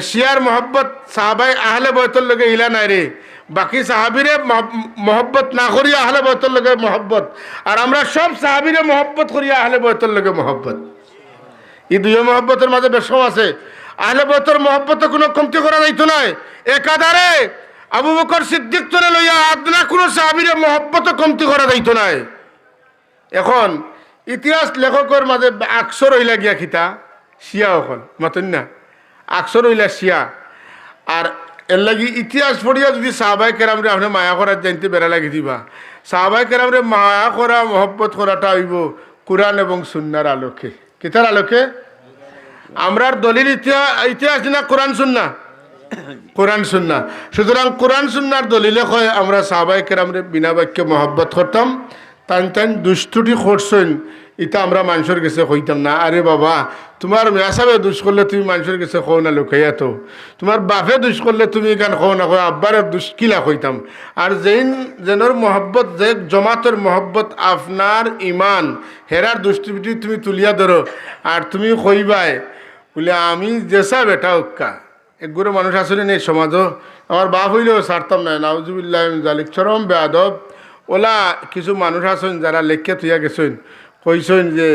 শিয়ার মহব্বত সাহাবাই আহলে বয়তর লগে ইলা নাই রে। বাকি সাহাবিরে মহ- মহব্বত না করিয়া আহলে বয়তর লগে মহব্বত। আর আমরা সব সাহাবিরে মহব্বত করিয়া আহলে বয়তর লগে মহব্বত। এই দুই মহব্বতের মাঝে বেশম আছে। আহলে বয়তর মহব্বত কোনো কমতি করা যাইতো নাই একাধারে আবু বকর সিদ্দিক তোরে লইয়া আদনা কোনো সাহাবিরে মহব্বত কমতি করা যাইতো নাই এখন ইতিহাস লেখকের মাঝে আকসর হইলা গিয়া খিতা। শিয়া অকল মাতন না। আকসর হইলা শিয়া। আর এর লাগি ইতিহাস পড়িয়া যদি সাহাবাই কেরামরে আপনি মায়া করার জানতে বেড়া লাগি দিবা। সাহাবাই কেরামরে মায়া করা, মহব্বত করাটা হইব কোরআন এবং সুন্নার আলোকে। কিতার আলোকে? আমরার দলিল ইতিহাস ইতিহাস না কোরআন সুন্না। কোরআন সুন্না। সুতরাং কোরআন সুন্নার দলিলে কয় আমরা সাহাবাই কেরামরে বিনা বাক্যে মহব্বত করতাম। টান টান দুষ্টুটি করছেন। ইটা আমরা মানুষের কাছে কইতাম না। আরে বাবা, তোমার মেয়াসাবে দুষ করলে তুমি মানুষের কাছে কও না লুকাইয়া তো তোমার বাপে দুষ করলে তুমি গান কও না কও, আব্বারে দুষ কিলা কইতাম। আর যেইন, যেনর মহব্বত, যে জমাতের মহব্বত আপনার ইমান, হেরার দুষ্টিবিটি তুমি তুলিয়া ধরো। আর তুমি কইবাই, বলে আমি যেসা বেটা উক্কা। একগুলো মানুষ আসলে নেই সমাজও। আমার বাপ হইলেও ছাড়তাম না। নাউজুবিল্লাহ জালিক চরম বেয়াদব। ওলা কিছু মানুষ আছেন যারা লেখকে তুইয়া গেছেন। কইছেন যে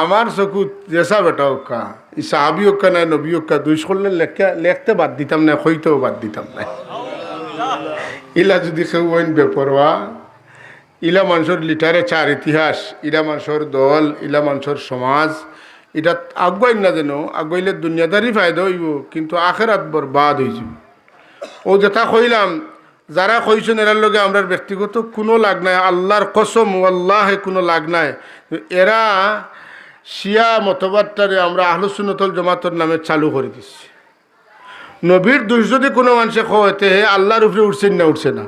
আমার চকুত জেসা বেটা ওকা ই সাহাবি ওকা নাই, নবী ওকা দুই করলে লেখা, লেখতে বাদ দিতাম না হইতেও বাদ দিতাম না ইলা যদি কেউ হইন বেপরোয়া ইলা মানুষের লিটারেচার ইতিহাস, ইলা মানুষের দল, ইলা মানুষের সমাজ এটা আগুয়াই না যেন আগুয়াইলে দুনিয়াদারি ফায়দা হইব, কিন্তু আখেরাত বরবাদ যাব। ও যেটা কইলাম যারা কইছেন এরার লগে আমরা ব্যক্তিগত কোনো লাগ নাই, আল্লাহর কসম আল্লাহে কোনো লাগ নাই। এরা শিয়া মতবাদটারে আমরা আহলুসুনতল জমাতর নামে চালু করে দিচ্ছি নবীর দুষ যদি কোনো মানুষে কতে হে আল্লাহর উপরে উঠছেন না, উঠছে না।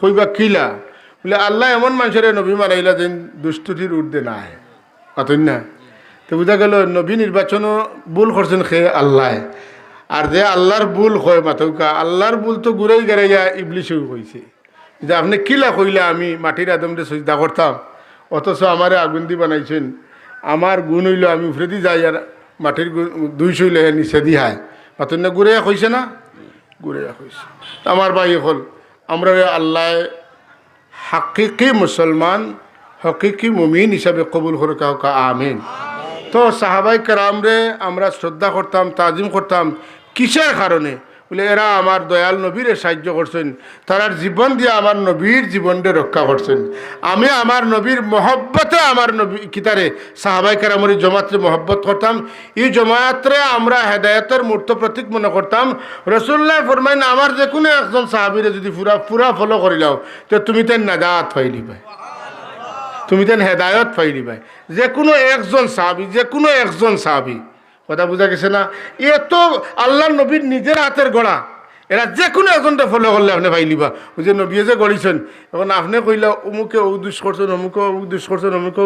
কইবা কিলা বলে, আল্লাহ এমন মানুষের নবী মারাইলা যেন দুষ্টুটির উর্ধে না আহে। অতন না? তো বুঝা গেল, নবী নির্বাচনও ভুল করছেন সে আল্লাহ। আর যে আল্লাহর ভুল হয় মাথৌকা, আল্লাহর ভুল তো ঘুরাই গেড়াইয়া ইবলিশেও কইছে যে আপনি কিলা কইলা আমি মাটির আদমরে সজদা করতাম, অথচ আমারে আগুন দি বানাইছেন। আমার গুণ হইল আমি উফরে দি যাই আর মাটির দুই শৈলে নিচে দি হায়। মাতন না ঘুরাইয়া কইছে না? ঘুরাইয়া কইছে। আমার ভাই হল, আমরা আল্লাহ হাকিকি মুসলমান, হকিকি মুমিন হিসাবে কবুল করে কাউকা, আমিন। তো সাহাবাই কারামরে আমরা শ্রদ্ধা করতাম, তাজিম করতাম কিসের কারণে? বলে, এরা আমার দয়াল নবীরে সাহায্য করছেন। তারার জীবন দিয়ে আমার নবীর জীবনকে রক্ষা করছেন। আমি আমার নবীর মহব্বতে আমার নবী কিতারে, সাহাবাই কারামরি জমাত্রে মহব্বত করতাম। এই জমায়াত্রে আমরা হেদায়তের মূর্ত প্রতীক মনে করতাম। রসুল্লাহ ফরমাইন, আমার যে কোনো একজন সাহাবিরে যদি পুরা পুরা ফলো করিলাও তো তুমি তেন নাজাত পাইলি পাই তুমি তেন হেদায়ত পাইলি ভাই যে কোনো একজন সাহাবি, যে কোনো একজন সাহাবি কথা বোঝা গেছে না? এ তো আল্লাহ নবীর নিজের হাতের গড়া। এরা যে কোনো এজনটা ফলো করলে আপনি পাইলিবা ওই যে নবীয়ে যে গড়িছেন, এখন আপনি কইলা, অমুকে ও করছেন, অমুকে দুষ করছেন, অমুকে